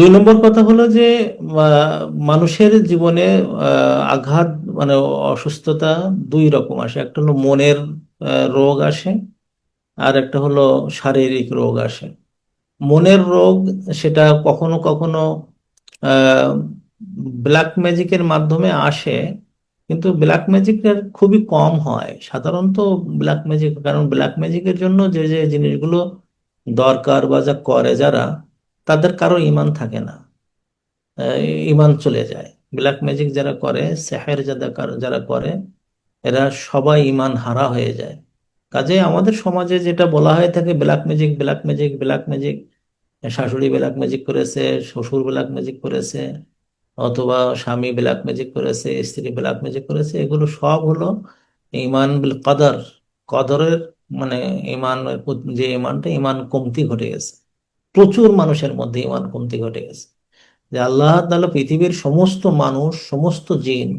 দুই নম্বর কথা হলো যে মানুষের জীবনে আঘাত মানে অসুস্থতা দুই রকম আসে। একটা হলো মনের রোগ আসে, আর একটা হলো শারীরিক রোগ আসে। মনের রোগ সেটা কখনো কখনো ব্ল্যাক ম্যাজিকের মাধ্যমে আসে, কিন্তু ব্ল্যাক ম্যাজিকের খুবই কম হয়। সাধারণত ব্ল্যাক ম্যাজিক কারণ ব্ল্যাক ম্যাজিকের জন্য যে যে জিনিসগুলো দরকার বা যা করে যারা তাদের কারও ইমান থাকে না। ইমান চলে যায়। ব্ল্যাক ম্যাজিক যারা করে সেহের যারা যারা করে, এরা সবাই ইমান হারা হয়ে যায়। কাজে আমাদের সমাজে যেটা বলা হয়ে থাকে black magic black magic black magic শাশুড়ি ব্ল্যাক ম্যাজিক করেছে, শ্বশুর ব্ল্যাক ম্যাজিক করেছে, অথবা স্বামী ব্ল্যাক ম্যাজিক করেছে, স্ত্রী ব্ল্যাক ম্যাজিক করেছে, এগুলো সব হলো ইমান কদর, কদরের মানে ইমান, যে ইমানটা ইমান কমতি ঘটে গেছে। প্রচুর মানুষের মধ্যে ইমান কমতি ঘটে গেছে। যে আল্লাহ তাআলা পৃথিবীর সমস্ত মানুষ, সমস্ত জিন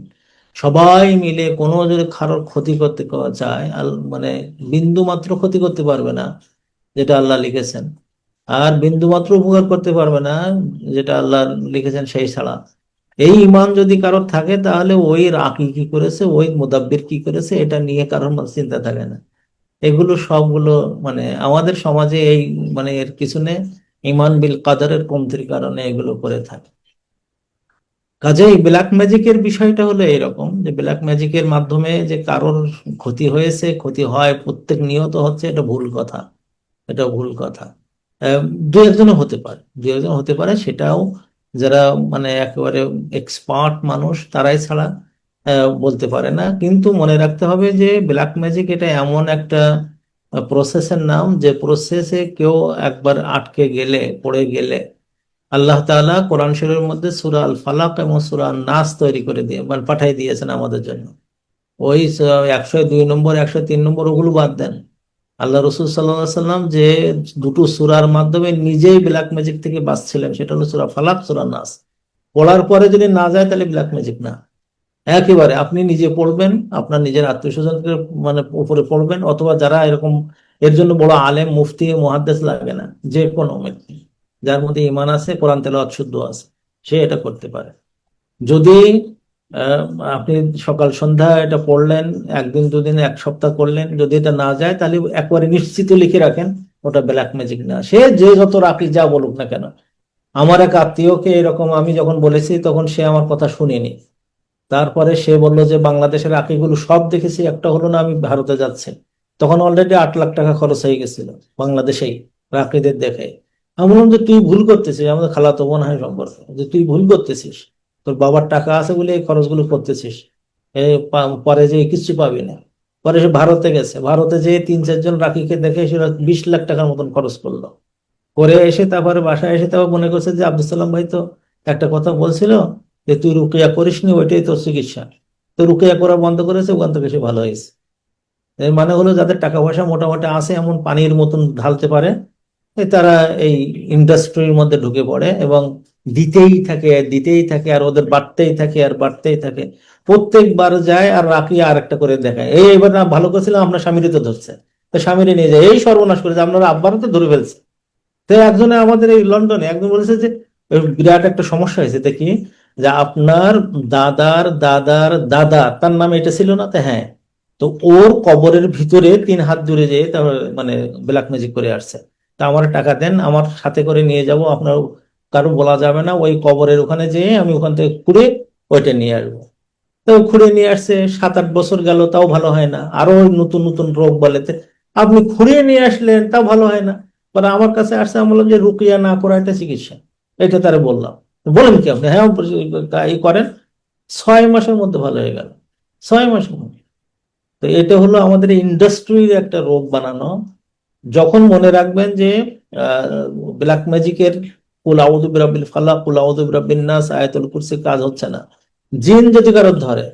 সবাই মিলে কোনো যদি কারোর ক্ষতি করতে চায় মানে বিন্দু মাত্র ক্ষতি করতে পারবে না যেটা আল্লাহ লিখেছেন। আর বিন্দু মাত্র উপকার করতে পারবে না যেটা আল্লাহ লিখেছেন সেই ছাড়া। এই ইমান যদি কারোর থাকে তাহলে ওই রাকি কি করেছে, ওই মুদাব্বির কি করেছে, এটা নিয়ে কারোর চিন্তা থাকে না। এগুলো সবগুলো মানে আমাদের সমাজে এই মানে এর পিছনে ইমান বিল কাদারের কমতির কারণে এগুলো করে থাকে। কাজেই ব্ল্যাক ম্যাজিকের বিষয়টা হলো এরকম যে ব্ল্যাক ম্যাজিকের মাধ্যমে যে কারোর ক্ষতি হয়েছে, ক্ষতি হয়, প্রত্যেক নিহত হচ্ছে, এটা ভুল কথা। এটা ভুল কথা। দু একজনও হতে পারে। দু একজন হতে পারে, সেটাও যারা মানে একেবারে এক্সপার্ট মানুষ, তারাই ছাড়া বলতে পারে না। কিন্তু মনে রাখতে হবে যে ব্ল্যাক ম্যাজিক এটা এমন একটা প্রসেসের নাম যে প্রসেসে কেউ একবার আটকে গেলে, পড়ে গেলে আল্লাহ তাআলা কোরআন শরীফের মধ্যে সূরা আল ফালাক এবং সূরা নাস তৈরি করে দিয়ে মানে পাঠাই দিয়েছেন আমাদের জন্য। ওই একশো দুই নম্বর, একশো তিন নম্বর ওগুলো বাদ দেন। আল্লাহ রসুল সাল্লাহ সাল্লাম যে দুটো সুরার মাধ্যমে নিজেই ব্ল্যাক ম্যাজিক থেকে বাঁচছিলেন, সেটা হলো সুরা ফালাক, সূরা নাস পড়ার পরে যদি না যায় তাহলে ব্ল্যাক ম্যাজিক না। একেবারে আপনি নিজে পড়বেন, আপনার নিজের আত্মীয় স্বজনকে মানে উপরে পড়বেন, অথবা যারা এরকম, এর জন্য বড় আলেম, মুফতি, মুহাদ্দিস লাগে না, যে কোনো ব্যক্তি, যার মধ্যে ইমান আছে, কোরআন তেলাওয়াত শুদ্ধ আছে, সে এটা করতে পারে। যদি আপনি সকাল সন্ধ্যা এটা পড়লেন, একদিন, দুদিন, এক সপ্তাহ করলেন, যদি এটা না যায়, তাহলে একবারে নিশ্চিত লিখে রাখেন, ওটা ব্ল্যাক ম্যাজিক না। সে যে যত রাখি যা বলুক না কেন। আমার এক আত্মীয়কে এরকম আমি যখন বলেছি, তখন সে আমার কথা শুনেনি। তারপরে সে বলল যে, বাংলাদেশের আকিগুলো সব দেখেছি, একটা হলো না আমি ভারতে যাচ্ছি। তখন অলরেডি আট লাখ টাকা খরচ হয়ে গেছিল বাংলাদেশেই রাকিদের দেখে। আমি বললাম যে, তুই ভুল করতেছিস, আমাদের খালাতো বোন হয় সম্পর্কে। যে, তুই ভুল করতেছিস, তোর বাবার টাকা আছে বলে এই খরচগুলো করতেছিস পরে যে কিচ্ছু পাবি না। পরে সে ভারতে গেছে। ভারতে যে তিন, চারজন রাকিকে দেখে সে বিশ লাখ টাকার মতন খরচ করল। করে এসে তারপরে বাসায় এসে তারপর মনে করছে যে আব্দুল সালাম ভাই তো একটা কথা বলছিল যে তুই রুকিয়া করিসনি ওইটাই তোর চিকিৎসা। তো রুকিয়া করা বন্ধ করেছে ওখান থেকে সে ভালো হয়েছে। এর মানে হলো যাদের টাকা পয়সা মোটামুটি আছে, এমন পানির মতন ঢালতে পারে তারা এই ইন্ডাস্ট্রির মধ্যে ঢুকে পড়ে এবং দিতেই থাকে দিতেই থাকে, আর ওদের বাড়তেই থাকে, আর বাড়তেই থাকে। প্রত্যেকবার যায় আর রাখি আর একটা করে দেখায়। এই এবার না, ভালো করেছিলাম আপনার স্বামীরই তো ধরছে। তো স্বামীরে নিয়ে যায়। এই সর্বনাশ করেছে, আপনারা আব্বারও তো ধরে ফেলছে। তো একজনে আমাদের এই লন্ডনে একজন বলেছে যে বিরাট একটা সমস্যা হয়েছে দেখি যে আপনার দাদার দাদার দাদা, তার নাম এটা ছিল না? তো হ্যাঁ। তো ওর কবরের ভিতরে তিন হাত দূরে যেয়ে মানে ব্ল্যাক ম্যাজিক করে আসছে। তা আমার টাকা দেন, আমার সাথে করে নিয়ে যাব, আপনার কারও বলা যাবে না, ওই কবরের ওখানে যেয়ে আমি ওখান থেকে খুঁড়ে ওইটা নিয়ে আসব। তো খুঁড়ে নিয়ে আসছে, সাত আট বছর গেল, তাও ভালো হয় না। আরও নতুন নতুন রোগ বলেতে আপনি খুঁড়িয়ে নিয়ে আসলেন, তাও ভালো হয় না। আমার কাছে আসছে, আমি বললাম যে, রুকিয়া না করা এটা চিকিৎসা। এটা তারা বললাম। বলেন কি আপনি? হ্যাঁ এই করেন। ছয় মাসের মধ্যে ভালো হয়ে গেল। ছয় মাসের মধ্যে। তো এটা হলো আমাদের ইন্ডাস্ট্রির একটা রোগ বানানো। যখন মনে রাখবেন যে ব্ল্যাক ম্যাজিকের কুল আউযু বিরাব্বিল ফালাক, কুল আউযু নাস, আয়াতুল কুরসি কাজ হচ্ছে না। জিন যদি কারোর ধরে,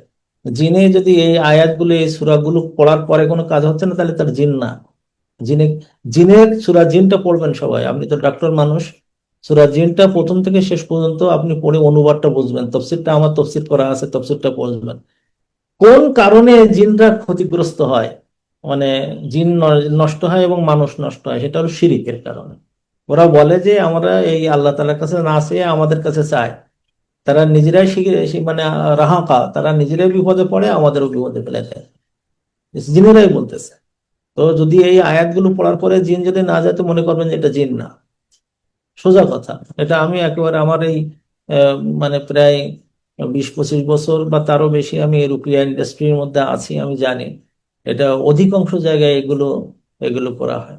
জিনে যদি এই আয়াতগুলো, এই সূরাগুলো পড়ার পরে কোনো কাজ হচ্ছে না, তাহলে তার জিন না। জিনে, জিনের সূরা জিনটা পড়বেন সবাই। আপনি তো ডাক্তার মানুষ। সূরা জিনটা প্রথম থেকে শেষ পর্যন্ত আপনি পড়ে অনুবাদটা বুঝবেন। তফসিরটা আমার তফসির করা আছে, তফসিরটা বুঝবেন কোন কারণে জিনরা ক্ষতিগ্রস্ত হয়? মানে জিন নষ্ট হয় এবং মানুষ নষ্ট হয়, সেটা হলো শিরিকের কারণে। ওরা বলে যে আমরা এই আল্লাহ তাআলার কাছে না চেয়ে আমাদের কাছে চায়। তারা নিজেরাই মানে রাহাকা, তারা নিজেরাই বিপদে পড়ে, আমাদেরও বিপদে ফেলে দেয়। জিনেরাই বলতেছে। তো যদি এই আয়াতগুলো পড়ার পরে জিন যদি না যায়, তো মনে করবেন যে এটা জিন না। সোজা কথা। এটা আমি একেবারে আমার এই মানে প্রায় বিশ পঁচিশ বছর বা তারও বেশি আমি রুকিয়া ইন্ডাস্ট্রির মধ্যে আছি, আমি জানি। এটা অধিকাংশ জায়গায় এগুলো এগুলো করা হয়।